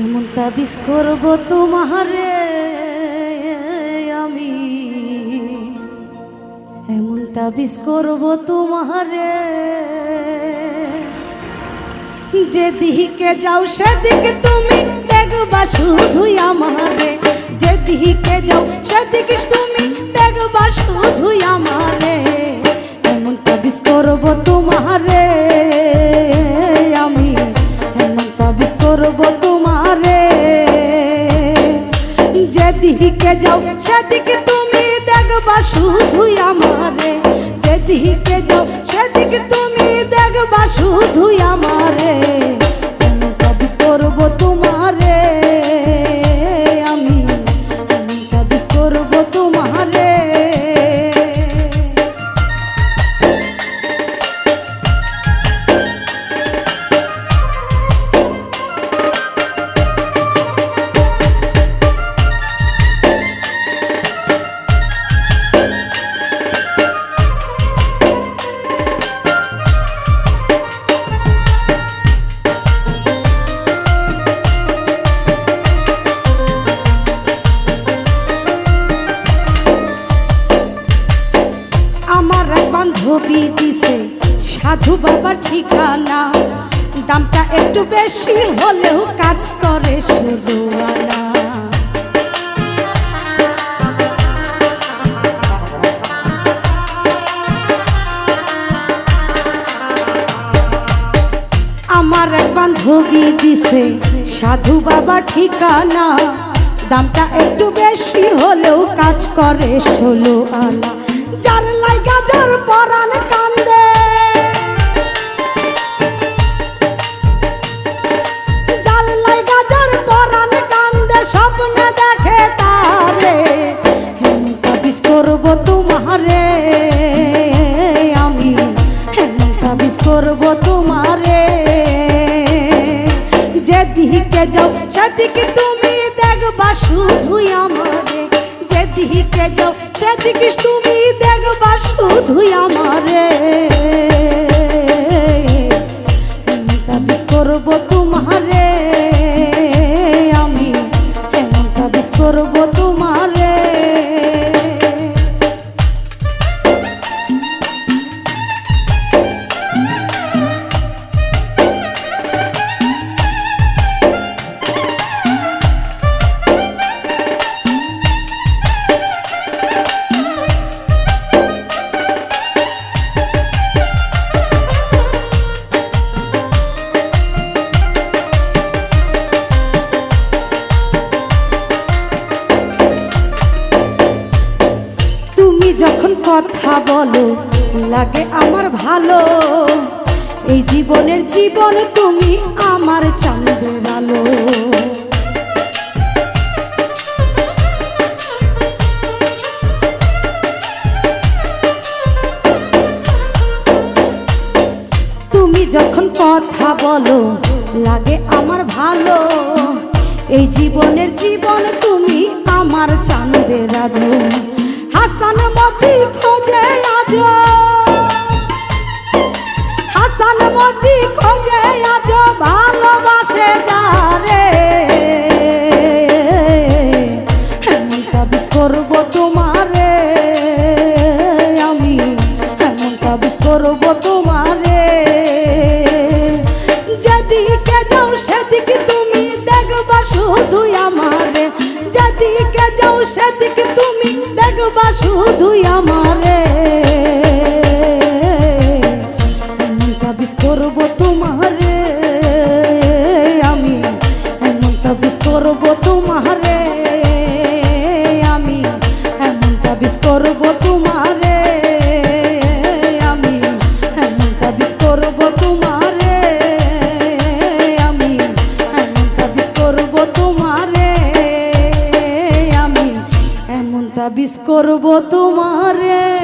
এমন তাবিজ করব তোমারে আমি। এমন তাবিজ করব তোমারে। যেদিকে যাও সেদিকে তুমি দেখবা শুধুই আমারে। যেদিকে যাও সেদিকে তুমি দেখবা শুধুই আমারে। এমন তাবিজ করব তোমারে। যেদিকে যাও সেদিকে তুমি দেখবা শুধুই আমারে। যেদিকে যাও সেদিকে তুমি দেখবা শুধুই আমারে। বান্ধবী দিছে। সাধু বাবার ঠিকানা। দামটা একটু বেশি হলেও কাজ করে শুধু আমার এক বান্ধবী দিছে সাধু বাবা ঠিকানা। দামটা একটু বেশি হলেও কাজ করে ষোলো আনা যার লাইগা করব তোমারে। যেদিকে যাও, সেদিকে তুমি দেখবা শুধুই আমারে। যেদিকে যাও, সেদিকে তুমি দেখবা শুধুই আমারে। করব তোমারে। কথা বলো, লাগে আমার ভালো। এই জীবনের জীবন তুমি আমার চাঁদের আলো। তুমি যখন কথা বলো, লাগে আমার ভালো। এই জীবনের জীবন তুমি আমার চাঁদের আলো। হাসান মতি খোঁজে আজ। হাসান খোঁজে আজ, ভালোবাসে যারে। এমন তাবিজ করব আমি এমন তাবিজ করব তোমারে। যেদিকে যাও তুমি দেখবা শুধুই আমারে। যেদিকে যাও সেদিকে দেখবা শুধুই আমারে। এমন আমি এমন তাবিজ করব তোমারে। তাবিজ করব তোমারে।